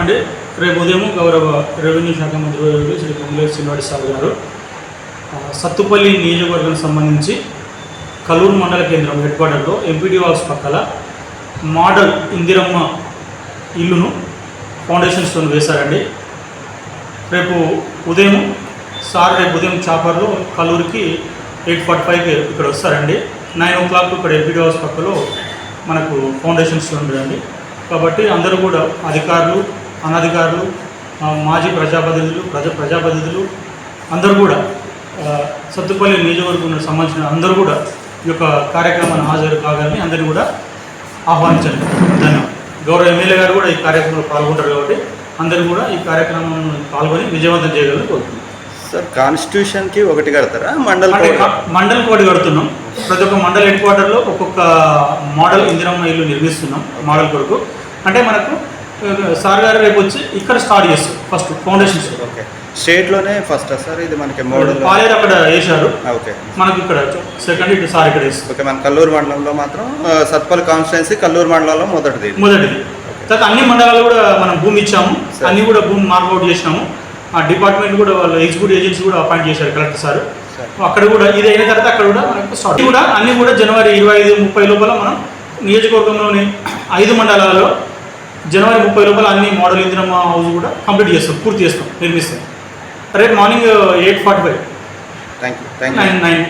అండి. రేపు ఉదయం గౌరవ రెవెన్యూ శాఖ మంత్రి శ్రీ పొంగులేటి శ్రీనివాడి సార్ గారు సత్తుపల్లి నియోజకవర్గం సంబంధించి కలూరు మండల కేంద్రం హెడ్ క్వార్టర్లో ఎంపీడీ హౌస్ పక్కల మోడల్ ఇందిరమ్మ ఇల్లును ఫౌండేషన్ స్టోన్ వేశారండి. రేపు ఉదయం సార్ రేపు ఉదయం చాపర్లో కలూరుకి ఎయిట్ ఫార్టీ ఫైవ్కి ఇక్కడ వస్తారండి. నైన్ ఓ క్లాక్ ఇక్కడ ఎంపీడీ హౌస్ పక్కలో మనకు ఫౌండేషన్ స్టోన్ కాబట్టి అందరూ కూడా అధికారులు అనధికారులు మాజీ ప్రజాప్రతినిధులు ప్రజా ప్రజాప్రతినిధులు అందరూ కూడా సత్తుపల్లి నియోజకవర్గం సంబంధించిన అందరూ కూడా ఈ యొక్క కార్యక్రమాన్ని హాజరు కాగాలని అందరినీ కూడా ఆహ్వానించండి ధన్యవాదాలు. గౌరవ ఎమ్మెల్యే గారు కూడా ఈ కార్యక్రమంలో పాల్గొంటారు కాబట్టి అందరూ కూడా ఈ కార్యక్రమంలో పాల్గొని విజయవంతం చేయగలని కోరుతున్నాం సార్ కాన్స్టిట్యూషన్కి ఒకటి కడతారా? మండల్ మండల్ కోడి కడుతున్నాం. ప్రతి ఒక్క మండల్ హెడ్ క్వార్టర్లో ఒక్కొక్క మోడల్ ఇందిరమ్మ ఇల్లు నిర్మిస్తున్నాం మోడల్ కొరకు. అంటే మనకు సార్ గారు రేపు వచ్చి ఇక్కడ స్టార్ట్ చేస్తాం ఫస్ట్ ఫౌండేషన్ ఓకే. స్టేట్లోనే ఫస్ట్ సార్? ఇది మనకి మోడల్ పాలేరు అక్కడ వేశారు. ఓకే. మనకి ఇక్కడ సెకండ్ ఇటు సార్ ఇక్కడ వేస్తాం ఓకే మన కల్లూరు మండలంలో మాత్రం ఆ, సత్పల్లి కాన్స్టిట్యున్సీ కల్లూరు మండలంలో మొదటిది. మొదటిది. తర్వాత అన్ని మండలాలు కూడా మనం భూమి ఇచ్చాము. అన్ని కూడా భూమి మార్కౌట్ చేసినాము. ఆ డిపార్ట్మెంట్ కూడా వాళ్ళు ఎగ్జిక్యూటివ్ ఏజెన్సీ కూడా అపాయింట్ చేశారు కలెక్టర్ సార్. అక్కడ కూడా ఇది అయిన తర్వాత అక్కడ కూడా మనకు స్టార్ట్. కూడా అన్ని కూడా జనవరి ఇరవై ఐదు ముప్పై లోపల మనం నియోజకవర్గంలోని ఐదు మండలాల్లో జనవరి ముప్పై లోపల అన్ని మోడల్ ఇందిరమ్మ హౌస్ కూడా కంప్లీట్ చేస్తాం పూర్తి చేస్తాం నిర్మిస్తాం. రేపు morning eight forty five thank you thank you nine nine